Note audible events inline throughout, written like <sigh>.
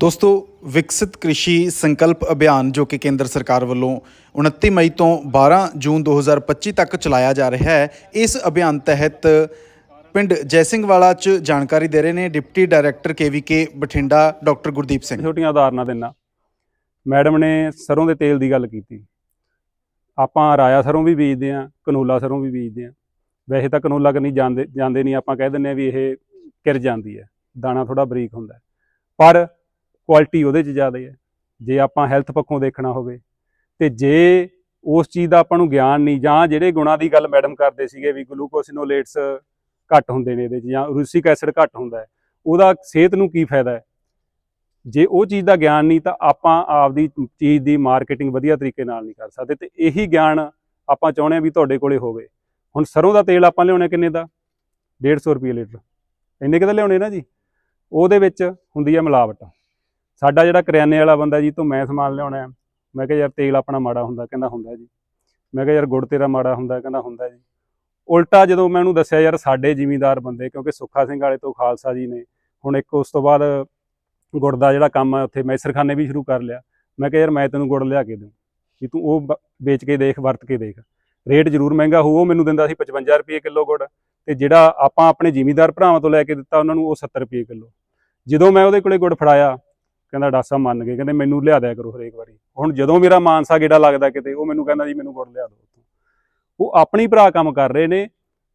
ਦੋਸਤੋ, ਵਿਕਸਿਤ ਕ੍ਰਿਸ਼ੀ ਸੰਕਲਪ ਅਭਿਆਨ ਜੋ ਕਿ ਕੇਂਦਰ ਸਰਕਾਰ ਵੱਲੋਂ 29 ਮਈ ਤੋਂ 12 ਜੂਨ 2025 ਤੱਕ ਚਲਾਇਆ ਜਾ ਰਿਹਾ ਹੈ, ਇਸ ਅਭਿਆਨ ਤਹਿਤ ਪਿੰਡ ਜੈਸਿੰਘਵਾਲਾ ਚ ਜਾਣਕਾਰੀ ਦੇ ਰਹੇ ਨੇ deputy director KVK Bathinda, doctor Gurdeep Singh. ਛੋਟੀਆਂ ਉਦਾਹਰਨਾਂ ਦਿੰਦਾ। ਮੈਡਮ ਨੇ ਸਰੋਂ ਦੇ ਤੇਲ ਦੀ ਗੱਲ ਕੀਤੀ। ਆਪਾਂ ਰਾਇਆ ਸਰੋਂ ਵੀ ਬੀਜਦੇ ਆ ਕਨੋਲਾ ਸਰੋਂ ਵੀ ਬੀਜਦੇ ਆ ਵੈਸੇ ਤਾਂ ਕਨੋਲਾ ਕਰਨੀ ਜਾਂਦੇ ਜਾਂਦੇ ਨਹੀਂ, ਆਪਾਂ ਕਹਿ ਦਿੰਦੇ ਆ ਵੀ ਇਹ ਕਿਰ ਜਾਂਦੀ ਹੈ, ਦਾਣਾ ਥੋੜਾ ਬਰੀਕ ਹੁੰਦਾ ਪਰ ਕੁਆਲਿਟੀ ਉਹਦੇ 'ਚ ਜ਼ਿਆਦਾ ਹੈ ਜੇ ਆਪਾਂ ਹੈਲਥ ਪੱਖੋਂ ਦੇਖਣਾ ਹੋਵੇ, ਤੇ ਜੇ ਉਸ ਚੀਜ਼ ਦਾ ਆਪਾਂ ਨੂੰ ਗਿਆਨ ਨਹੀਂ, ਜਾਂ ਜਿਹੜੇ ਗੁਣਾਂ ਦੀ ਗੱਲ ਮੈਡਮ ਕਰਦੇ ਸੀਗੇ ਵੀ ਗਲੂਕੋਸਿਨੋਲੇਟਸ ਘੱਟ ਹੁੰਦੇ ਨੇ ਇਹਦੇ 'ਚ, ਜਾਂ ਰੂਸਿਕ ਐਸਿਡ ਘੱਟ ਹੁੰਦਾ ਹੈ, ਉਹਦਾ ਸਿਹਤ ਨੂੰ ਕੀ ਫਾਇਦਾ ਹੈ? ਜੇ ਉਹ ਚੀਜ਼ ਦਾ ਗਿਆਨ ਨਹੀਂ, ਤਾਂ ਆਪਾਂ ਆਪਦੀ ਚੀਜ਼ ਦੀ ਮਾਰਕੀਟਿੰਗ ਵਧੀਆ ਤਰੀਕੇ ਨਾਲ ਨਹੀਂ ਕਰ ਸਕਦੇ, ਤੇ ਇਹੀ ਗਿਆਨ ਆਪਾਂ ਚਾਹੁੰਦੇ ਆ ਵੀ ਤੁਹਾਡੇ ਕੋਲੇ ਹੋਵੇ। ਹੁਣ ਸਰੋਂ ਦਾ ਤੇਲ ਆਪਾਂ ਲਿਆਉਣਾ ਕਿੰਨੇ ਦਾ? 150 ਰੁਪਏ ਲੀਟਰ। ਇੰਨੇ ਕਿਦਾ ਲਿਆਉਣੇ ਨਾ ਜੀ? ਉਹਦੇ ਵਿੱਚ ਹੁੰਦੀ ਹੈ ਮਿਲਾਵਟ। ਸਾਡਾ ਜਿਹੜਾ ਕਰਿਆਨੇ ਵਾਲਾ ਬੰਦਾ ਜੀ, ਤੋਂ ਮੈਂ ਸਮਾਨ ਲਿਆਉਣਾ ਹੈ। ਮੈਂ ਕਿਹਾ ਯਾਰ ਤੇਲ ਆਪਣਾ ਮਾੜਾ ਹੁੰਦਾ, ਕਹਿੰਦਾ ਹੁੰਦਾ ਜੀ। ਮੈਂ ਕਿਹਾ ਯਾਰ ਗੁੜ ਤੇਰਾ ਮਾੜਾ ਹੁੰਦਾ, ਕਹਿੰਦਾ ਹੁੰਦਾ ਜੀ। ਉਲਟਾ ਜਦੋਂ ਮੈਂ ਉਹਨੂੰ ਦੱਸਿਆ, ਯਾਰ ਸਾਡੇ ਜ਼ਿਮੀਂਦਾਰ ਬੰਦੇ, ਕਿਉਂਕਿ ਸੁੱਖਾ ਸਿੰਘ ਵਾਲੇ ਤੋਂ ਖਾਲਸਾ ਜੀ ਨੇ, ਹੁਣ ਇੱਕ ਉਸ ਤੋਂ ਬਾਅਦ ਗੁੜ ਦਾ ਜਿਹੜਾ ਕੰਮ ਹੈ, ਉੱਥੇ ਮੈਸਰਖਾਨੇ ਵੀ ਸ਼ੁਰੂ ਕਰ ਲਿਆ। ਮੈਂ ਕਿਹਾ ਯਾਰ ਮੈਂ ਤੈਨੂੰ ਗੁੜ ਲਿਆ ਕੇ ਦੂੰ ਵੀ ਤੂੰ ਉਹ ਵੇਚ ਕੇ ਦੇਖ, ਵਰਤ ਕੇ ਦੇਖ। ਰੇਟ ਜ਼ਰੂਰ ਮਹਿੰਗਾ ਹੋਊ, ਉਹ ਮੈਨੂੰ ਦਿੰਦਾ ਸੀ 55 ਰੁਪਏ ਕਿਲੋ ਗੁੜ ਤੇ ਜਿਹੜਾ ਆਪਾਂ ਆਪਣੇ ਜ਼ਿਮੀਂਦਾਰ ਭਰਾਵਾਂ ਤੋਂ ਲੈ ਕੇ ਦਿੱਤਾ, ਉਹਨਾਂ ਨੂੰ ਉਹ 70 ਰੁਪਏ ਕਿਲੋ। ਜਦੋਂ ਮੈਂ ਉਹਦੇ ਕੋਲੇ ਗੁੜ ਫੜਾਇਆ ਕਹਿੰਦਾ ਡਾਸਾ ਮੰਨ ਗਏ, ਕਹਿੰਦੇ ਮੈਨੂੰ ਲਿਆ ਦਿਆ ਕਰੋ ਹਰੇਕ ਵਾਰੀ। ਹੁਣ ਜਦੋਂ ਮੇਰਾ ਮਾਨਸਾ ਗੇੜਾ ਲੱਗਦਾ ਕਿਤੇ, ਉਹ ਮੈਨੂੰ ਕਹਿੰਦਾ ਜੀ ਮੈਨੂੰ ਗੁੜ ਲਿਆ ਦਿਓ ਉੱਥੋਂ। ਉਹ ਆਪਣੀ ਭਰਾ ਕੰਮ ਕਰ ਰਹੇ ਨੇ,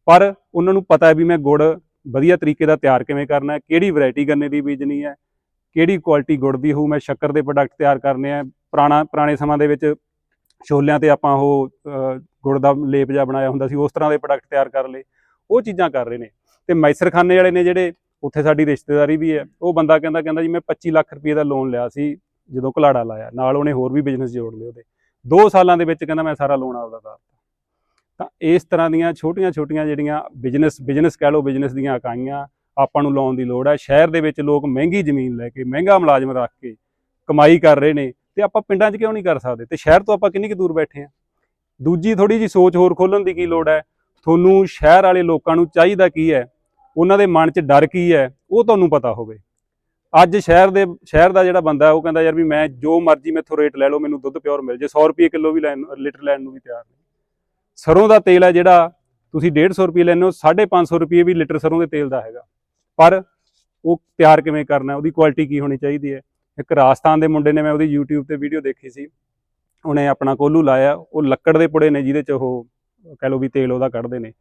ਪਰ ਉਹਨਾਂ ਨੂੰ ਪਤਾ ਹੈ ਵੀ ਮੈਂ ਗੁੜ ਵਧੀਆ ਤਰੀਕੇ ਦਾ ਤਿਆਰ ਕਿਵੇਂ ਕਰਨਾ ਹੈ, ਕਿਹੜੀ ਵੈਰਾਈਟੀ ਗੰਨੇ ਦੀ ਬੀਜਣੀ ਹੈ, ਕਿਹੜੀ ਕੁਆਲਿਟੀ ਗੁੜ ਦੀ ਹੋਊ, ਮੈਂ ਸ਼ੱਕਰ ਦੇ ਪ੍ਰੋਡਕਟ ਤਿਆਰ ਕਰਨੇ ਆ, ਪੁਰਾਣਾ, ਪੁਰਾਣੇ ਸਮਾਂ ਦੇ ਵਿੱਚ ਛੋਲਿਆਂ ਤੇ ਆਪਾਂ ਉਹ ਗੁੜ ਦਾ ਲੇਪ ਜਿਹਾ ਬਣਾਇਆ ਹੁੰਦਾ ਸੀ, ਉਸ ਤਰ੍ਹਾਂ ਦੇ ਪ੍ਰੋਡਕਟ ਤਿਆਰ ਕਰ ਲਏ। ਉਹ ਚੀਜ਼ਾਂ ਕਰ ਰਹੇ ਨੇ। ਤੇ ਮੈਸਰਖਾਨੇ ਵਾਲੇ ਨੇ ਜਿਹੜੇ ਉੱਥੇ ਸਾਡੀ ਰਿਸ਼ਤੇਦਾਰੀ ਵੀ ਹੈ। ਉਹ ਬੰਦਾ ਕਹਿੰਦਾ ਕਹਿੰਦਾ ਜੀ ਮੈਂ 25 ਲੱਖ ਰੁਪਏ ਦਾ ਲੋਨ ਲਿਆ ਸੀ, ਜਦੋਂ ਘਲਾੜਾ ਲਾਇਆ। ਨਾਲ ਉਹਨੇ ਹੋਰ ਵੀ ਬਿਜ਼ਨਸ ਜੋੜ ਲਏ ਉਹਦੇ। 2 ਸਾਲਾਂ ਦੇ ਵਿੱਚ ਕਹਿੰਦਾ ਮੈਂ ਸਾਰਾ ਲੋਨ ਆਪਦਾ ਉਤਾਰਤਾ। ਤਾਂ ਇਸ ਤਰ੍ਹਾਂ ਦੀਆਂ ਛੋਟੀਆਂ-ਛੋਟੀਆਂ ਜਿਹੜੀਆਂ ਬਿਜ਼ਨਸ ਬਿਜ਼ਨਸ ਕਹਿ ਲਓ ਬਿਜ਼ਨਸ ਦੀਆਂ ਇਕਾਈਆਂ ਆਪਾਂ ਨੂੰ ਲਾਉਣ ਦੀ ਲੋੜ ਹੈ। ਸ਼ਹਿਰ ਦੇ ਵਿੱਚ ਲੋਕ ਮਹਿੰਗੀ ਜ਼ਮੀਨ ਲੈ ਕੇ, ਮਹਿੰਗਾ ਮੁਲਾਜ਼ਮ ਰੱਖ ਕੇ ਕਮਾਈ ਕਰ ਰਹੇ ਨੇ ਤੇ ਆਪਾਂ ਪਿੰਡਾਂ 'ਚ ਕਿਉਂ ਨਹੀਂ ਕਰ ਸਕਦੇ? ਤੇ ਸ਼ਹਿਰ ਤੋਂ ਆਪਾਂ ਕਿੰਨੀ ਕੁ ਦੂਰ ਬੈਠੇ ਆ ਦੂਜੀ ਥੋੜੀ ਜੀ ਸੋਚ ਹੋਰ ਖੋਲਣ ਦੀ ਕੀ ਲੋੜ ਹੈ? ਤੁਹਾਨੂੰ ਸ਼ਹਿਰ ਵਾਲੇ ਲੋਕਾਂ ਨੂੰ ਚਾਹੀਦਾ ਕੀ ਹੈ? ਉਹਨਾਂ ਦੇ ਮਨ 'ਚ ਡਰ ਕੀ ਹੈ, ਉਹ ਤੁਹਾਨੂੰ ਪਤਾ ਹੋਵੇ। ਅੱਜ ਸ਼ਹਿਰ ਦੇ, ਸ਼ਹਿਰ ਦਾ ਜਿਹੜਾ ਬੰਦਾ ਉਹ ਕਹਿੰਦਾ ਯਾਰ ਵੀ ਮੈਂ ਜੋ ਮਰਜ਼ੀ ਮੈਥੋਂ ਰੇਟ ਲੈ ਲਓ, ਮੈਨੂੰ ਦੁੱਧ ਪਿਓਰ ਮਿਲ ਜੇ 100 ਰੁਪਏ ਕਿਲੋ ਵੀ ਲੈਣ ਲੀਟਰ ਲੈਣ ਨੂੰ ਵੀ ਤਿਆਰ ਨੇ। ਸਰੋਂ ਦਾ ਤੇਲ ਹੈ ਜਿਹੜਾ, ਤੁਸੀਂ 150 ਰੁਪਏ ਲੈਂਦੇ ਹੋ 550 ਰੁਪਏ ਵੀ ਲੀਟਰ ਸਰੋਂ ਦੇ ਤੇਲ ਦਾ ਹੈਗਾ। ਪਰ ਉਹ ਤਿਆਰ ਕਿਵੇਂ ਕਰਨਾ, ਉਹਦੀ ਕੁਆਲਿਟੀ ਕੀ ਹੋਣੀ ਚਾਹੀਦੀ ਹੈ? ਇੱਕ ਰਾਜਸਥਾਨ ਦੇ ਮੁੰਡੇ ਨੇ, ਮੈਂ ਉਹਦੀ YouTube ਤੇ ਵੀਡੀਓ ਦੇਖੀ ਸੀ। ਉਹਨੇ ਆਪਣਾ ਕੋਲੂ ਲਾਇਆ, ਉਹ ਲੱਕੜ ਦੇ ਪੁੜੇ ਨੇ ਜਿਹਦੇ ਚ ਉਹ, ਕਹਿ ਲਓ ਵੀ ਤੇਲ ਉਹਦਾ ਕੱਢਦੇ ਨੇ।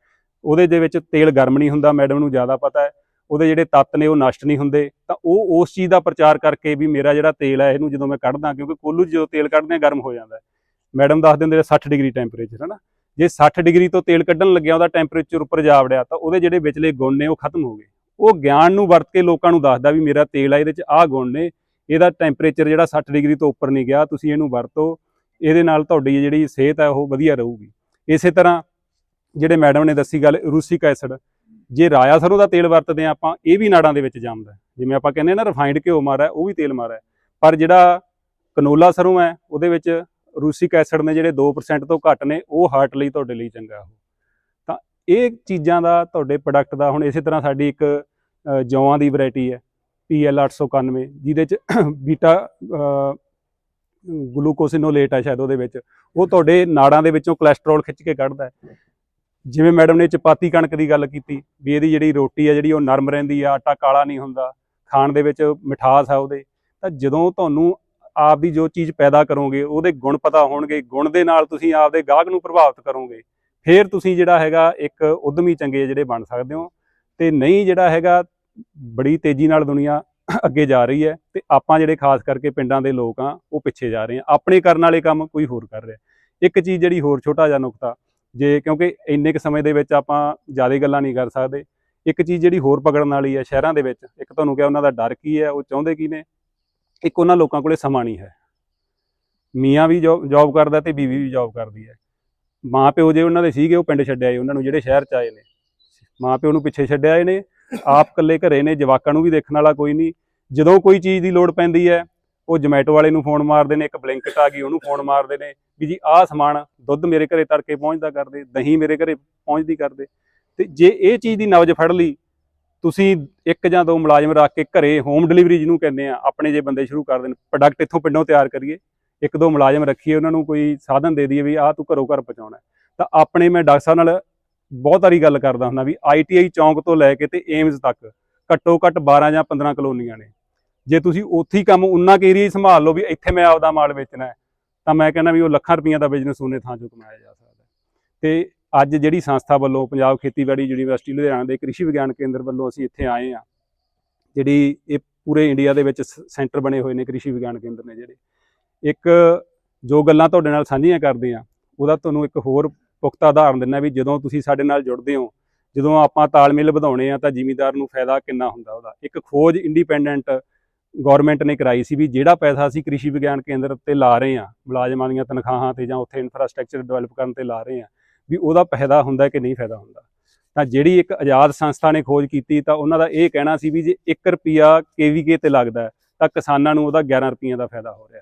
ਉਹਦੇ ਦੇ ਵਿੱਚ ਤੇਲ ਗਰਮ ਨਹੀਂ ਹੁੰਦਾ, ਮੈਡਮ ਨੂੰ ਜ਼ਿਆਦਾ ਪਤਾ ਹੈ। ਉਹਦੇ ਜਿਹੜੇ ਤੱਤ ਨੇ ਉਹ ਨਸ਼ਟ ਨਹੀਂ ਹੁੰਦੇ। ਤਾਂ ਉਹ ਉਸ ਚੀਜ਼ ਦਾ ਪ੍ਰਚਾਰ ਕਰਕੇ ਵੀ ਮੇਰਾ ਜਿਹੜਾ ਤੇਲ ਹੈ, ਇਹਨੂੰ ਜਦੋਂ ਮੈਂ ਕੱਢਦਾ, ਕਿਉਂਕਿ ਕੋਲੂ 'ਚ ਜਦੋਂ ਤੇਲ ਕੱਢਦੇ ਆ, ਗਰਮ ਹੋ ਜਾਂਦਾ ਮੈਡਮ ਦੱਸ ਦਿੰਦੇ ਨੇ 60 ਡਿਗਰੀ ਟੈਂਪਰੇਚਰ ਹੈ ਨਾ ਜੇ 60 ਡਿਗਰੀ ਤੋਂ ਤੇਲ ਕੱਢਣ ਲੱਗਿਆ, ਉਹਦਾ ਟੈਂਪਰੇਚਰ ਉੱਪਰ ਜਾ ਵੜਿਆ, ਤਾਂ ਉਹਦੇ ਜਿਹੜੇ ਵਿਚਲੇ ਗੁਣ ਨੇ, ਉਹ ਖਤਮ ਹੋ ਗਏ। ਉਹ ਗਿਆਨ ਨੂੰ ਵਰਤ ਕੇ ਲੋਕਾਂ ਨੂੰ ਦੱਸਦਾ ਵੀ ਮੇਰਾ ਤੇਲ ਆ ਇਹਦੇ 'ਚ ਆਹ ਗੁਣ ਨੇ। ਇਹਦਾ ਟੈਂਪਰੇਚਰ ਜਿਹੜਾ 60 ਡਿਗਰੀ ਤੋਂ ਉੱਪਰ ਨਹੀਂ ਗਿਆ, ਤੁਸੀਂ ਇਹਨੂੰ ਵਰਤੋ। ਇਹਦੇ ਨਾਲ ਤੁਹਾਡੀ ਜਿਹੜੀ ਸਿਹਤ ਹੈ, ਉਹ ਵਧੀਆ ਰਹੂਗੀ। ਇਸੇ ਤਰ੍ਹਾਂ ਜਿਹੜੇ ਮੈਡਮ ਨੇ ਦੱਸੀ ਗੱਲ ਰੂਸਿਕ ਐਸਿਡ। ਜੇ ਰਾਇਆ ਸਰੋਂ ਦਾ ਤੇਲ ਵਰਤਦੇ ਆ ਆਪਾਂ ਇਹ ਵੀ ਨਾੜਾਂ ਦੇ ਵਿੱਚ ਜੰਮਦਾ ਜਿਵੇਂ ਆਪਾਂ ਕਹਿੰਦੇ ਨਾ ਰਿਫਾਈਨਡ ਘਿਓ ਮਾਰਾ ਉਹ ਵੀ ਤੇਲ ਮਾਰਾ ਹੈ। ਪਰ ਜਿਹੜਾ ਕਨੋਲਾ ਸਰੋਂ ਹੈ ਉਹਦੇ ਵਿੱਚ ਰੂਸਿਕ ਐਸਿਡ ਨੇ ਜਿਹੜੇ 2% ਤੋਂ ਘੱਟ ਨੇ ਉਹ ਹਾਰਟ ਲਈ ਤੁਹਾਡੇ ਲਈ ਚੰਗਾ ਉਹ ਤਾਂ ਇਹ ਚੀਜ਼ਾਂ ਦਾ ਤੁਹਾਡੇ ਪ੍ਰੋਡਕਟ ਦਾ ਹੁਣ ਇਸੇ ਤਰ੍ਹਾਂ ਸਾਡੀ ਇੱਕ ਅ, ਜੌਆਂ ਦੀ ਵੈਰਾਈਟੀ ਹੈ PL 891 ਜਿਹਦੇ ਚ <coughs> ਬੀਟਾ ਗਲੂਕੋਸਿਨੋਲੇਟ ਹੈ ਸ਼ਾਇਦ ਉਹਦੇ ਵਿੱਚ। ਉਹ ਤੁਹਾਡੇ ਨਾੜਾਂ ਦੇ ਵਿੱਚੋਂ ਕੋਲੇਸਟ੍ਰੋਲ ਖਿੱਚ ਕੇ ਕੱਢਦਾ ਹੈ। ਜਿਵੇਂ ਮੈਡਮ ਨੇ ਚਪਾਤੀ ਕਣਕ ਦੀ ਗੱਲ ਕੀਤੀ, ਵੀ ਇਹਦੀ ਜਿਹੜੀ ਰੋਟੀ ਆ, ਜਿਹੜੀ ਉਹ ਨਰਮ ਰਹਿੰਦੀ ਆ, ਆਟਾ ਕਾਲਾ ਨਹੀਂ ਹੁੰਦਾ, ਖਾਣ ਦੇ ਵਿੱਚ ਮਿਠਾਸ ਆ ਉਹਦੇ, ਤਾਂ ਜਦੋਂ ਤੁਹਾਨੂੰ ਆਪ ਦੀ ਜੋ ਚੀਜ਼ ਪੈਦਾ ਕਰੋਗੇ, ਉਹਦੇ ਗੁਣ ਪਤਾ ਹੋਣਗੇ, ਗੁਣ ਦੇ ਨਾਲ ਤੁਸੀਂ ਆਪਦੇ ਗਾਹਕ ਨੂੰ ਪ੍ਰਭਾਵਿਤ ਕਰੋਗੇ, ਫਿਰ ਤੁਸੀਂ ਜਿਹੜਾ ਹੈਗਾ ਇੱਕ ਉਦਮੀ ਚੰਗੇ ਜਿਹੜੇ ਬਣ ਸਕਦੇ ਹੋ, ਤੇ ਨਹੀਂ ਜਿਹੜਾ ਹੈਗਾ, ਬੜੀ ਤੇਜ਼ੀ ਨਾਲ ਦੁਨੀਆ ਅੱਗੇ ਜਾ ਰਹੀ ਹੈ, ਤੇ ਆਪਾਂ ਜਿਹੜੇ ਖਾਸ ਕਰਕੇ ਪਿੰਡਾਂ ਦੇ ਲੋਕ ਆ, ਉਹ ਪਿੱਛੇ ਜਾ ਰਹੇ ਆ, ਆਪਣੇ ਕਰਨ ਵਾਲੇ ਕੰਮ ਕੋਈ ਹੋਰ ਕਰ ਰਿਹਾ। ਇੱਕ ਚੀਜ਼ ਜਿਹੜੀ ਹੋਰ ਛੋਟਾ ਜਿਹਾ ਨੁਕਤਾ ਜੇ ਕਿਉਂਕਿ ਇੰਨੇ ਕੁ ਸਮੇਂ ਦੇ ਵਿੱਚ ਆਪਾਂ ਜ਼ਿਆਦਾ ਗੱਲਾਂ ਨਹੀਂ ਕਰ ਸਕਦੇ, ਇੱਕ ਚੀਜ਼ ਜਿਹੜੀ ਹੋਰ ਪਕੜਨ ਵਾਲੀ ਹੈ ਸ਼ਹਿਰਾਂ ਦੇ ਵਿੱਚ, ਇੱਕ ਤੁਹਾਨੂੰ ਕਿਹਾ ਉਹਨਾਂ ਦਾ ਡਰ ਕੀ ਹੈ, ਉਹ ਚਾਹੁੰਦੇ ਕੀ ਨੇ? ਇੱਕ ਉਹਨਾਂ ਲੋਕਾਂ ਕੋਲੇ ਸਮਾਂ ਨਹੀਂ ਹੈ। ਮੀਆਂ ਵੀ ਜੌਬ ਕਰਦਾ ਤੇ ਬੀਵੀ ਵੀ ਜੌਬ ਕਰਦੀ ਹੈ। ਮਾਂ ਪਿਓ ਜੇ ਉਹਨਾਂ ਦੇ ਸੀਗੇ, ਉਹ ਪਿੰਡ ਛੱਡਿਆ ਆਏ ਉਹਨਾਂ ਨੂੰ ਜਿਹੜੇ ਸ਼ਹਿਰ ਚ ਆਏ ਨੇ। ਮਾਂ ਪਿਓ ਨੂੰ ਪਿੱਛੇ ਛੱਡਿਆ ਆਏ ਨੇ, ਆਪ ਇਕੱਲੇ ਘਰੇ ਨੇ, ਜਵਾਕਾਂ ਨੂੰ ਵੀ ਦੇਖਣ ਵਾਲਾ ਕੋਈ ਨਹੀਂ। ਜਦੋਂ ਕੋਈ ਚੀਜ਼ ਦੀ ਲੋੜ ਪੈਂਦੀ ਹੈ ਉਹ ਜਮੈਟੋ ਵਾਲੇ ਨੂੰ ਫੋਨ ਮਾਰਦੇ ਨੇ, ਇੱਕ ਬਲਿੰਕਟ ਆ ਗਈ, ਉਹਨੂੰ ਫੋਨ ਮਾਰਦੇ ਨੇ ਵੀ ਜੀ ਆਹ ਸਮਾਨ ਦੁੱਧ ਮੇਰੇ ਘਰੇ ਤੜਕੇ ਪਹੁੰਚਦਾ ਕਰਦੇ, ਦਹੀਂ ਮੇਰੇ ਘਰੇ ਪਹੁੰਚਦੀ ਕਰਦੇ। ਤੇ ਜੇ ਇਹ ਚੀਜ਼ ਦੀ ਨਵਜ ਫੜ ਲਈ, ਤੁਸੀਂ ਇੱਕ ਜਾਂ ਦੋ ਮੁਲਾਜ਼ਮ ਰੱਖ ਕੇ ਘਰੇ ਹੋਮ ਡਿਲੀਵਰੀ ਜਿਹਨੂੰ ਕਹਿੰਦੇ ਆ, ਆਪਣੇ ਜੇ ਬੰਦੇ ਸ਼ੁਰੂ ਕਰ ਦੇਣ ਪ੍ਰੋਡਕਟ ਇੱਥੋਂ ਪਿੰਡੋਂ ਤਿਆਰ ਕਰੀਏ, ਇੱਕ ਦੋ ਮੁਲਾਜ਼ਮ ਰੱਖੀਏ, ਉਹਨਾਂ ਨੂੰ ਕੋਈ ਸਾਧਨ ਦੇ ਦਈਏ ਵੀ ਆਹ ਤੂੰ ਘਰੋਂ ਘਰ ਪਹੁੰਚਾਉਣਾ ਤਾਂ ਆਪਣੇ ਮੈਂ ਡਾਕਟਰ ਸਾਹਿਬ ਨਾਲ ਬਹੁਤ ਵਾਰੀ ਗੱਲ ਕਰਦਾ ਹੁੰਦਾ ਵੀ ਆਈਟੀਆਈ ਚੌਂਕ ਤੋਂ ਲੈ ਕੇ ਤੇ ਏਮਜ਼ ਤੱਕ ਘੱਟੋ ਘੱਟ 12 ਜਾਂ 15 ਕਲੋਨੀਆਂ ਨੇ। ਜੇ ਤੁਸੀਂ ਉੱਥੇ ਹੀ ਕੰਮ ਉਨਾ ਕੁ ਏਰੀਆ ਸੰਭਾਲ ਲਓ ਵੀ ਇੱਥੇ ਮੈਂ ਆਪਦਾ ਮਾਲ ਵੇਚਣਾ ਹੈ, ਤਾਂ ਮੈਂ ਕਹਿੰਦਾ ਵੀ ਉਹ ਲੱਖਾਂ ਰੁਪਈਆ ਦਾ ਬਿਜ਼ਨਸ ਉਹਨੇ ਥਾਂ ਚੋਂ ਕਮਾਇਆ ਜਾ ਸਕਦਾ ਹੈ। ਤੇ ਅੱਜ ਜਿਹੜੀ ਸੰਸਥਾ ਵੱਲੋਂ ਪੰਜਾਬ ਖੇਤੀਬਾੜੀ ਯੂਨੀਵਰਸਿਟੀ ਲੁਧਿਆਣਾ ਦੇ ਕ੍ਰਿਸ਼ੀ ਵਿਗਿਆਨ ਕੇਂਦਰ ਵੱਲੋਂ ਅਸੀਂ ਇੱਥੇ ਆਏ ਆ ਜਿਹੜੀ ਇਹ ਪੂਰੇ ਇੰਡੀਆ ਦੇ ਵਿੱਚ ਸੈਂਟਰ ਬਣੇ ਹੋਏ ਨੇ ਕ੍ਰਿਸ਼ੀ ਵਿਗਿਆਨ ਕੇਂਦਰ ਨੇ ਜਿਹੜੇ, ਇੱਕ ਜੋ ਗੱਲਾਂ ਤੁਹਾਡੇ ਨਾਲ ਸਾਂਝੀਆਂ ਕਰਦੇ ਆ ਉਹਦਾ ਤੁਹਾਨੂੰ ਇੱਕ ਹੋਰ ਪੁਖਤਾ ਉਦਾਹਰਨ ਦਿੰਦਾ ਵੀ ਜਦੋਂ ਤੁਸੀਂ ਸਾਡੇ ਨਾਲ ਜੁੜਦੇ ਹੋ, ਜਦੋਂ ਆਪਾਂ ਤਾਲਮੇਲ ਵਧਾਉਣੇ ਆ ਤਾਂ ਜ਼ਿਮੀਦਾਰ ਨੂੰ ਫਾਇਦਾ ਕਿੰਨਾ ਹੁੰਦਾ ਉਹਦਾ ਇੱਕ ਖੋਜ ਇੰਡੀਪੈਂਡੈਂਟ ਗਵਰਨਮੈਂਟ ਨੇ ਕਰਾਈ ਸੀ ਵੀ ਜਿਹੜਾ ਪੈਸਾ ਅਸੀਂ ਕ੍ਰਿਸ਼ੀ ਵਿਗਿਆਨ ਕੇਂਦਰ ਤੇ ਲਾ ਰਹੇ ਆ ਮੁਲਾਜ਼ਮਾਂ ਦੀਆਂ ਤਨਖਾਹਾਂ ਤੇ ਜਾਂ ਉੱਥੇ ਇਨਫਰਾਸਟ੍ਰਕਚਰ ਡਿਵੈਲਪ ਕਰਨ ਤੇ ਲਾ ਰਹੇ ਆ ਵੀ ਉਹਦਾ ਫਾਇਦਾ ਹੁੰਦਾ ਕਿ ਨਹੀਂ ਫਾਇਦਾ ਹੁੰਦਾ। ਤਾਂ ਜਿਹੜੀ ਇੱਕ ਆਜ਼ਾਦ ਸੰਸਥਾ ਨੇ ਖੋਜ ਕੀਤੀ, ਤਾਂ ਉਹਨਾਂ ਦਾ ਇਹ ਕਹਿਣਾ ਸੀ ਵੀ ਜੇ 1 ਰੁਪਿਆ ਕੇਵੀਕੇ ਤੇ ਲੱਗਦਾ ਤਾਂ ਕਿਸਾਨਾਂ ਨੂੰ ਉਹਦਾ 11 ਰੁਪਈਆਂ ਦਾ ਫਾਇਦਾ ਹੋ ਰਿਹਾ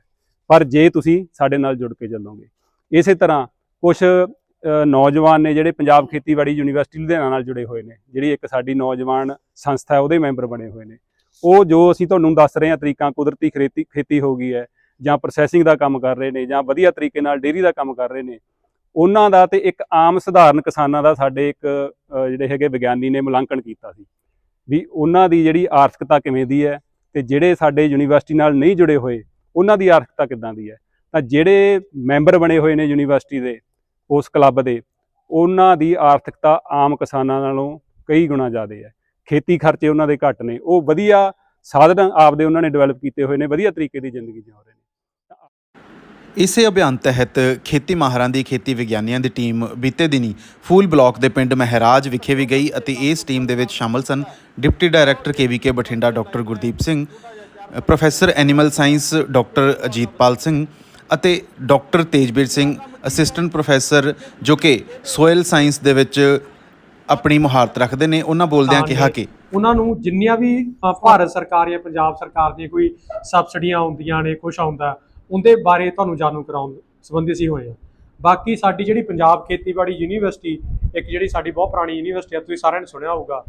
ਪਰ ਜੇ ਤੁਸੀਂ ਸਾਡੇ ਨਾਲ ਜੁੜ ਕੇ ਚੱਲੋਗੇ, ਇਸੇ ਤਰ੍ਹਾਂ ਕੁਝ ਨੌਜਵਾਨ ਨੇ ਜਿਹੜੇ ਪੰਜਾਬ ਖੇਤੀਬਾੜੀ ਯੂਨੀਵਰਸਿਟੀ ਲੁਧਿਆਣਾ ਨਾਲ ਜੁੜੇ ਹੋਏ ਨੇ, ਜਿਹੜੀ ਇੱਕ ਸਾਡੀ ਨੌਜਵਾਨ ਸੰਸਥਾ ਹੈ, ਉਹਦੇ ਮੈਂਬਰ ਬਣੇ ਹੋਏ ਨੇ। ਉਹ ਜੋ ਅਸੀਂ ਤੁਹਾਨੂੰ ਦੱਸ ਰਹੇ ਹਾਂ ਤਰੀਕਾਂ, ਕੁਦਰਤੀ ਖੇਤੀ ਖੇਤੀ ਹੋ ਗਈ ਹੈ ਜਾਂ ਪ੍ਰੋਸੈਸਿੰਗ ਦਾ ਕੰਮ ਕਰ ਰਹੇ ਨੇ ਜਾਂ ਵਧੀਆ ਤਰੀਕੇ ਨਾਲ ਡੇਅਰੀ ਦਾ ਕੰਮ ਕਰ ਰਹੇ ਨੇ, ਉਹਨਾਂ ਦਾ ਤੇ ਇੱਕ ਆਮ ਸਧਾਰਨ ਕਿਸਾਨਾਂ ਦਾ ਸਾਡੇ ਇੱਕ ਜਿਹੜੇ ਹੈਗੇ ਵਿਗਿਆਨੀ ਨੇ ਮੁਲਾਂਕਣ ਕੀਤਾ ਸੀ ਵੀ ਉਹਨਾਂ ਦੀ ਜਿਹੜੀ ਆਰਥਿਕਤਾ ਕਿਵੇਂ ਦੀ ਹੈ ਤੇ ਜਿਹੜੇ ਸਾਡੇ ਯੂਨੀਵਰਸਿਟੀ ਨਾਲ ਨਹੀਂ ਜੁੜੇ ਹੋਏ, ਉਹਨਾਂ ਦੀ ਆਰਥਿਕਤਾ ਕਿੱਦਾਂ ਦੀ ਹੈ? ਤਾਂ ਜਿਹੜੇ ਮੈਂਬਰ ਬਣੇ ਹੋਏ ਨੇ ਯੂਨੀਵਰਸਿਟੀ ਦੇ, ਉਸ ਕਲੱਬ ਦੇ, ਉਹਨਾਂ ਦੀ ਆਰਥਿਕਤਾ ਆਮ ਕਿਸਾਨਾਂ ਨਾਲੋਂ ਕਈ ਗੁਣਾ ਜ਼ਿਆਦਾ ਹੈ। ਖੇਤੀ ਖਰਚੇ ਉਹਨਾਂ ਦੇ ਘੱਟ ਨੇ, ਉਹ ਵਧੀਆ ਸਾਧਨ ਆਪਦੇ ਉਹਨਾਂ ਨੇ ਡਿਵੈਲਪ ਕੀਤੇ ਹੋਏ ਨੇ, ਵਧੀਆ ਤਰੀਕੇ ਦੀ ਜ਼ਿੰਦਗੀ ਜਿਉ ਰਹੇ ਨੇ। ਇਸੇ ਅਭਿਆਨ ਤਹਿਤ ਖੇਤੀ ਮਾਹਰਾਂ ਦੀ ਖੇਤੀ ਵਿਗਿਆਨੀਆਂ ਦੀ ਟੀਮ ਬੀਤੇ ਦਿਨੀ ਫੂਲ ਬਲਾਕ ਦੇ ਪਿੰਡ ਮਹਿਰਾਜ ਵਿਖੇ ਵੀ ਗਈ ਅਤੇ ਇਸ ਟੀਮ ਦੇ ਵਿੱਚ ਸ਼ਾਮਲ ਸਨ deputy director KVK Bathinda doctor Gurdeep Singh, professor animal science doctor Ajitpal Singh ਅਤੇ doctor Tejveer Singh, assistant professor ਜੋ ਕਿ ਸੋਇਲ ਸਾਇੰਸ ਦੇ ਵਿੱਚ ਆਪਣੀ ਮੁਹਾਰਤ ਰੱਖਦੇ ਨੇ ਉਹਨਾਂ ਬੋਲਦਿਆਂ ਕਿਹਾ ਕਿ ਉਹਨਾਂ ਨੂੰ ਜਿੰਨੀਆਂ ਵੀ ਅ, ਭਾਰਤ ਸਰਕਾਰ ਜਾਂ ਪੰਜਾਬ ਸਰਕਾਰ ਦੀਆਂ ਕੋਈ ਸਬਸਿਡੀਆਂ ਆਉਂਦੀਆਂ ਨੇ ਕੁਝ ਆਉਂਦਾ ਉਹਦੇ ਬਾਰੇ ਤੁਹਾਨੂੰ ਜਾਣੂ ਕਰਾਉਣ ਸੰਬੰਧੀ ਅਸੀਂ ਹੋਏ ਆ ਬਾਕੀ ਸਾਡੀ ਜਿਹੜੀ ਪੰਜਾਬ ਖੇਤੀਬਾੜੀ ਯੂਨੀਵਰਸਿਟੀ ਇੱਕ ਜਿਹੜੀ ਸਾਡੀ ਬਹੁਤ ਪੁਰਾਣੀ ਯੂਨੀਵਰਸਿਟੀ ਆ ਤੁਸੀਂ ਸਾਰਿਆਂ ਨੇ ਸੁਣਿਆ ਹੋਊਗਾ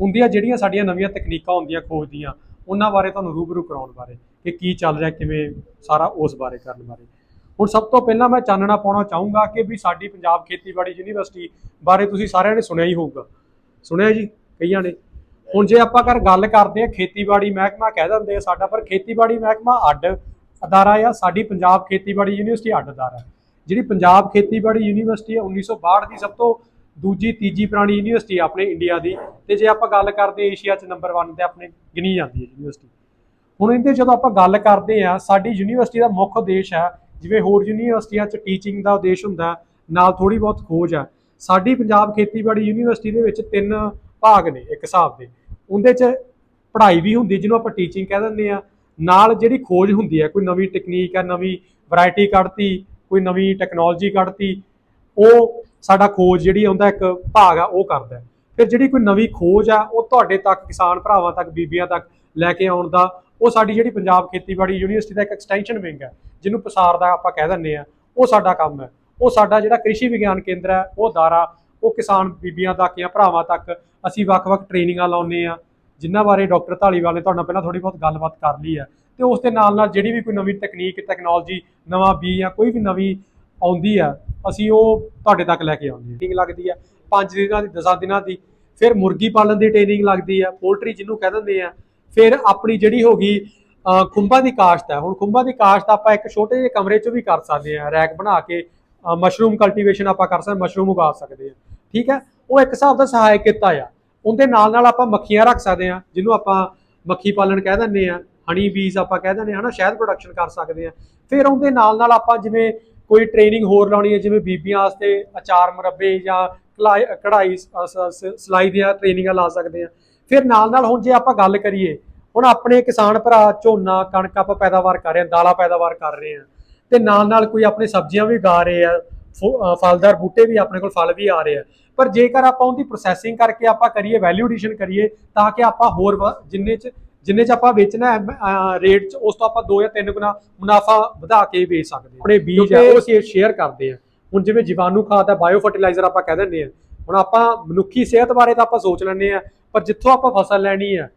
ਉਹਦੀਆਂ ਜਿਹੜੀਆਂ ਸਾਡੀਆਂ ਨਵੀਆਂ ਤਕਨੀਕਾਂ ਹੁੰਦੀਆਂ ਖੋਜ ਦੀਆਂ ਉਹਨਾਂ ਬਾਰੇ ਤੁਹਾਨੂੰ ਰੂਬਰੂ ਕਰਾਉਣ ਬਾਰੇ ਕਿ ਕੀ ਚੱਲ ਰਿਹਾ ਕਿਵੇਂ ਸਾਰਾ ਉਸ ਬਾਰੇ ਕਰਨ ਬਾਰੇ। ਹੁਣ ਸਭ ਤੋਂ ਪਹਿਲਾਂ ਮੈਂ ਚਾਨਣਾ ਪਾਉਣਾ ਚਾਹੂੰਗਾ ਕਿ ਵੀ ਸਾਡੀ ਪੰਜਾਬ ਖੇਤੀਬਾੜੀ ਯੂਨੀਵਰਸਿਟੀ ਬਾਰੇ ਤੁਸੀਂ ਸਾਰਿਆਂ ਨੇ ਸੁਣਿਆ ਹੀ ਹੋਊਗਾ। ਸੁਣਿਆ ਜੀ? ਕਈਆਂ ਨੇ? ਹੁਣ ਜੇ ਆਪਾਂ ਕਰ ਗੱਲ ਕਰਦੇ ਆ ਖੇਤੀਬਾੜੀ ਮਹਿਕਮਾ ਕਹਿ ਦਿੰਦੇ ਆ ਸਾਡਾ, ਪਰ ਖੇਤੀਬਾੜੀ ਮਹਿਕਮਾ ਅੱਡ ਅਦਾਰਾ ਆ, ਸਾਡੀ ਪੰਜਾਬ ਖੇਤੀਬਾੜੀ ਯੂਨੀਵਰਸਿਟੀ ਅੱਡ ਅਦਾਰਾ ਜਿਹੜੀ ਪੰਜਾਬ ਖੇਤੀਬਾੜੀ ਯੂਨੀਵਰਸਿਟੀ ਹੈ 1962 ਦੀ ਸਭ ਤੋਂ ਦੂਜੀ, ਤੀਜੀ ਪੁਰਾਣੀ ਯੂਨੀਵਰਸਿਟੀ ਆਪਣੇ ਇੰਡੀਆ ਦੀ। ਤੇ ਜੇ ਆਪਾਂ ਗੱਲ ਕਰਦੇ ਏਸ਼ੀਆ 'ਚ ਨੰਬਰ 1 ਤੇ ਆਪਣੇ ਗਿਣੀ ਜਾਂਦੀ ਹੈ ਯੂਨੀਵਰਸਿਟੀ। ਹੁਣ ਇਹਦੇ ਜਦੋਂ ਆਪਾਂ ਗੱਲ ਕਰਦੇ ਆ ਸਾਡੀ ਯੂਨੀਵਰਸਿਟੀ ਦਾ ਮੁੱਖ ਉਦੇਸ਼ ਹੈ ਜਿਵੇਂ ਹੋਰ ਯੂਨੀਵਰਸਿਟੀਆਂ 'ਚ ਟੀਚਿੰਗ ਦਾ ਉਦੇਸ਼ ਹੁੰਦਾ, ਨਾਲ ਥੋੜੀ ਬਹੁਤ ਖੋਜ ਆ। ਸਾਡੀ ਪੰਜਾਬ ਖੇਤੀਬਾੜੀ ਯੂਨੀਵਰਸਿਟੀ ਦੇ ਵਿੱਚ ਤਿੰਨ ਭਾਗ ਨੇ ਇੱਕ ਹਿਸਾਬ ਦੇ। ਉਹਦੇ 'ਚ ਪੜ੍ਹਾਈ ਵੀ ਹੁੰਦੀ, ਜਿਹਨੂੰ ਆਪਾਂ ਟੀਚਿੰਗ ਕਹਿ ਦਿੰਦੇ ਆ। ਨਾਲ ਜਿਹੜੀ ਖੋਜ ਹੁੰਦੀ ਹੈ ਕੋਈ ਨਵੀਂ ਟੈਕਨੀਕ ਹੈ ਨਵੀਂ ਵੈਰਾਈਟੀ ਕੱਢਤੀ, ਕੋਈ ਨਵੀਂ ਟੈਕਨੋਲੋਜੀ ਕੱਢਤੀ, ਉਹ ਸਾਡਾ ਖੋਜ ਜਿਹੜੀ ਆਉਂਦਾ ਇੱਕ ਭਾਗ ਆ, ਉਹ ਕਰਦਾ। ਫਿਰ ਜਿਹੜੀ ਕੋਈ ਨਵੀਂ ਖੋਜ ਆ, ਉਹ ਤੁਹਾਡੇ ਤੱਕ, ਕਿਸਾਨ ਭਰਾਵਾਂ ਤੱਕ, ਬੀਬੀਆਂ ਤੱਕ ਲੈ ਕੇ ਆਉਣ ਦਾ, ਉਹ ਸਾਡੀ ਜਿਹੜੀ ਪੰਜਾਬ ਖੇਤੀਬਾੜੀ ਯੂਨੀਵਰਸਿਟੀ ਦਾ ਇੱਕ ਐਕਸਟੈਂਸ਼ਨ ਵਿੰਗ ਹੈ, ਜਿਹਨੂੰ ਪਸਾਰ ਦਾ ਆਪਾਂ ਕਹਿ ਦਿੰਦੇ ਆ ਉਹ ਸਾਡਾ ਕੰਮ ਹੈ। ਉਹ ਸਾਡਾ ਜਿਹੜਾ ਕ੍ਰਿਸ਼ੀ ਵਿਗਿਆਨ ਕੇਂਦਰ ਹੈ, ਉਹ ਅਦਾਰਾ, ਉਹ ਕਿਸਾਨ ਬੀਬੀਆਂ ਤੱਕ ਜਾਂ ਭਰਾਵਾਂ ਤੱਕ ਅਸੀਂ ਵੱਖ-ਵੱਖ ਟ੍ਰੇਨਿੰਗਾਂ ਲਾਉਂਦੇ ਆ ਜਿਨ੍ਹਾਂ ਬਾਰੇ ਡਾਕਟਰ ਢਾਲੀਵਾਲ ਨੇ ਤੁਹਾਡਾ ਪਹਿਲਾਂ ਥੋੜੀ ਬਹੁਤ ਗੱਲਬਾਤ ਕਰ ਲਈ ਹੈ। ਤੇ ਉਸ ਦੇ ਨਾਲ ਨਾਲ ਜਿਹੜੀ ਵੀ ਕੋਈ ਨਵੀਂ ਤਕਨੀਕ ਟੈਕਨੋਲੋਜੀ ਨਵਾਂ ਬੀ ਜਾਂ ਕੋਈ ਵੀ ਨਵੀਂ ਆਉਂਦੀ ਹੈ, ਅਸੀਂ ਉਹ ਤੁਹਾਡੇ ਤੱਕ ਲੈ ਕੇ ਆਉਂਦੇ ਹਾਂ। ਟ੍ਰੇਨਿੰਗ ਲੱਗਦੀ ਹੈ 5 ਦਿਨਾਂ ਦੀ 10 ਦਿਨਾਂ ਦੀ, ਫਿਰ ਮੁਰਗੀ ਪਾਲਣ ਦੀ ਟ੍ਰੇਨਿੰਗ ਲੱਗਦੀ ਹੈ ਪੋਲਟਰੀ ਜਿਹਨੂੰ ਕਹਿ ਦਿੰਦੇ ਆ ਫਿਰ ਆਪਣੀ ਜਿਹੜੀ ਹੋ ਗਈ ਅ, ਖੁੰਭਾਂ ਦੀ ਕਾਸ਼ਤ ਹੈ। ਹੁਣ ਖੁੰਭਾਂ ਦੀ ਕਾਸ਼ਤ ਆਪਾਂ ਇੱਕ ਛੋਟੇ ਜਿਹੇ ਕਮਰੇ 'ਚ ਵੀ ਕਰ ਸਕਦੇ ਹਾਂ। ਰੈਕ ਬਣਾ ਕੇ ਮਸ਼ਰੂਮ ਕਲਟੀਵੇਸ਼ਨ ਆਪਾਂ ਕਰ ਸਕਦੇ ਮਸ਼ਰੂਮ ਉਗਾ ਸਕਦੇ ਹਾਂ। ਠੀਕ ਹੈ? ਉਹ ਇੱਕ ਹਿਸਾਬ ਦਾ ਸਹਾਇਕ ਕਿੱਤਾ ਆ। ਉਹਦੇ ਨਾਲ ਨਾਲ ਆਪਾਂ ਮੱਖੀਆਂ ਰੱਖ ਸਕਦੇ ਹਾਂ ਜਿਹਨੂੰ ਆਪਾਂ ਮੱਖੀ ਪਾਲਣ ਕਹਿ ਦਿੰਦੇ ਆ ਹਨੀ ਬੀਜ਼ ਆਪਾਂ ਕਹਿ ਦਿੰਦੇ ਆ ਹਨਾ? ਸ਼ਹਿਦ ਪ੍ਰੋਡਕਸ਼ਨ ਕਰ ਸਕਦੇ ਆ ਫਿਰ ਉਹਦੇ ਨਾਲ ਨਾਲ ਆਪਾਂ ਜਿਵੇਂ ਕੋਈ ਟ੍ਰੇਨਿੰਗ ਹੋਰ ਲਾਉਣੀ ਹੈ ਜਿਵੇਂ ਬੀਬੀਆਂ ਵਾਸਤੇ ਅਚਾਰ ਮੁਰੱਬੇ ਜਾਂ ਕਲਾਈ- ਕਢਾਈ ਸ- ਸਿਲਾਈ ਦੀਆਂ ਟ੍ਰੇਨਿੰਗਾਂ ਲਾ ਸਕਦੇ ਆ ਫਿਰ ਨਾਲ ਨਾਲ ਹੁਣ ਜੇ ਆਪਾਂ ਗੱਲ ਕਰੀਏ ਹੁਣ ਆਪਣੇ ਕਿਸਾਨ ਭਰਾ ਝੋਨਾ ਕਣਕ ਆਪਾਂ ਪੈਦਾਵਾਰ ਕਰ ਰਹੇ ਆ ਦਾਲਾਂ ਪੈਦਾਵਾਰ ਕਰ ਰਹੇ ਆ ਤੇ ਨਾਲ ਨਾਲ ਕੋਈ ਆਪਣੇ ਸਬਜ਼ੀਆਂ ਵੀ ਉਗਾ ਰਹੇ ਆ ਫਲਦਾਰ ਬੂਟੇ ਵੀ ਆਪਣੇ ਕੋਲ ਫਲ ਵੀ ਆ ਰਹੇ ਆ ਪਰ ਜੇਕਰ ਆਪਾਂ ਉਹਦੀ ਪ੍ਰੋਸੈਸਿੰਗ ਕਰਕੇ ਆਪਾਂ ਕਰੀਏ ਵੈਲਿਊ ਐਡੀਸ਼ਨ ਕਰੀਏ ਤਾਂ ਕਿ ਆਪਾਂ ਹੋਰ ਜਿੰਨੇ ਚ ਜਿੰਨੇ ਚ ਆਪਾਂ ਵੇਚਣਾ ਹੈ ਰੇਟ ਚ ਉਸ ਤੋਂ ਆਪਾਂ 2 ਜਾਂ 3 ਗੁਣਾ ਮੁਨਾਫਾ ਵਧਾ ਕੇ ਵੇਚ ਸਕਦੇ ਹਾਂ। ਆਪਣੇ ਬੀਜ ਆ ਉਹ ਅਸੀਂ ਸ਼ੇਅਰ ਕਰਦੇ ਆ ਹੁਣ ਜਿਵੇਂ ਜੀਵਾਣੂ ਖਾਦ ਆ ਬਾਇਓ ਫਰਟੀਲਾਈਜ਼ਰ ਆਪਾਂ ਕਹਿ ਦਿੰਦੇ ਆ ਹੁਣ ਆਪਾਂ ਮਨੁੱਖੀ ਸਿਹਤ ਬਾਰੇ ਤਾਂ ਆਪਾਂ ਸੋਚ ਲੈਂਦੇ ਆ ਪਰ ਜਿੱਥੋਂ ਆਪਾਂ ਫਸਲ ਲੈਣੀ ਆ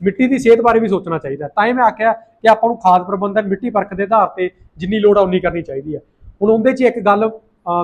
ਮਿੱਟੀ ਦੀ ਸਿਹਤ ਬਾਰੇ ਵੀ ਸੋਚਣਾ ਚਾਹੀਦਾ। ਤਾਂ ਹੀ ਮੈਂ ਆਖਿਆ ਕਿ ਆਪਾਂ ਨੂੰ ਖਾਦ ਪ੍ਰਬੰਧਨ ਮਿੱਟੀ ਪਰਖ ਦੇ ਆਧਾਰ ਤੇ ਜਿੰਨੀ ਲੋੜ ਆ ਉਨੀ ਕਰਨੀ ਚਾਹੀਦੀ ਹੈ ਹੁਣ ਉਹਦੇ 'ਚ ਇੱਕ ਗੱਲ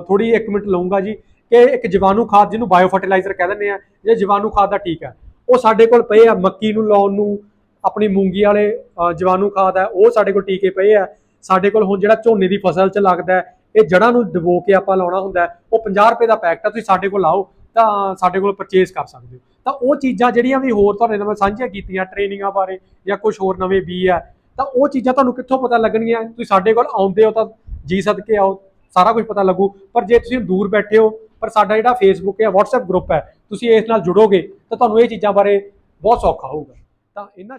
ਥੋੜੀ 1 ਮਿੰਟ ਲਵਾਂਗਾ ਜੀ ਕਿ ਇੱਕ ਜੀਵਾਣੂ ਖਾਦ ਜਿਹਨੂੰ ਬਾਇਓ ਫਰਟੀਲਾਈਜ਼ਰ ਕਹਿ ਦਿੰਦੇ ਆ ਜੇ ਜੀਵਾਣੂ ਖਾਦ ਦਾ ਠੀਕ ਹੈ ਉਹ ਸਾਡੇ ਕੋਲ ਪਏ ਆ ਮੱਕੀ ਨੂੰ ਲਾਉਣ ਨੂੰ ਆਪਣੀ ਮੂੰਗੀ ਵਾਲੇ ਅ, ਜੀਵਾਣੂ ਖਾਦ ਹੈ ਉਹ ਸਾਡੇ ਕੋਲ ਟੀਕੇ ਪਏ ਆ। ਸਾਡੇ ਕੋਲ ਹੁਣ ਜਿਹੜਾ ਝੋਨੇ ਦੀ ਫਸਲ 'ਚ ਲੱਗਦਾ ਇਹ ਜੜ੍ਹਾਂ ਨੂੰ ਦਬੋ ਕੇ ਆਪਾਂ ਲਾਉਣਾ ਹੁੰਦਾ ਉਹ 50 ਰੁਪਏ ਦਾ ਪੈਕਟ ਆ, ਤੁਸੀਂ ਸਾਡੇ ਕੋਲ ਆਓ ਤਾਂ ਸਾਡੇ ਕੋਲ ਪਰਚੇਸ ਕਰ ਸਕਦੇ ਹੋ। ਤਾਂ ਉਹ ਚੀਜ਼ਾਂ ਜਿਹੜੀਆਂ ਵੀ ਹੋਰ ਤੁਹਾਡੇ ਨਾਲ ਮੈਂ ਸਾਂਝੀਆਂ ਕੀਤੀਆਂ ਟ੍ਰੇਨਿੰਗਾਂ ਬਾਰੇ ਜਾਂ ਕੁਝ ਹੋਰ ਨਵੇਂ ਵੀ ਆ ਤਾਂ ਉਹ ਚੀਜ਼ਾਂ ਤੁਹਾਨੂੰ ਕਿੱਥੋਂ ਪਤਾ ਲੱਗਣਗੀਆਂ? ਤੁਸੀਂ ਸਾਡੇ ਕੋਲ ਆਉਂਦੇ ਹੋ ਤਾਂ ਜੀ ਸਦਕੇ ਆਓ, ਸਾਰਾ ਕੁਝ ਪਤਾ ਲੱਗੂ। ਪਰ ਜੇ ਤੁਸੀਂ ਦੂਰ ਬੈਠੇ ਹੋ, ਪਰ ਸਾਡਾ ਜਿਹੜਾ ਫੇਸਬੁੱਕ ਹੈ, WhatsApp ਗਰੁੱਪ ਹੈ, ਤੁਸੀਂ ਇਸ ਨਾਲ ਜੁੜੋਗੇ, ਤਾਂ ਤੁਹਾਨੂੰ ਇਹ ਚੀਜ਼ਾਂ ਬਾਰੇ ਬਹੁਤ ਸੌਖਾ ਹੋਊਗਾ। ਤਾਂ ਇਹਨਾਂ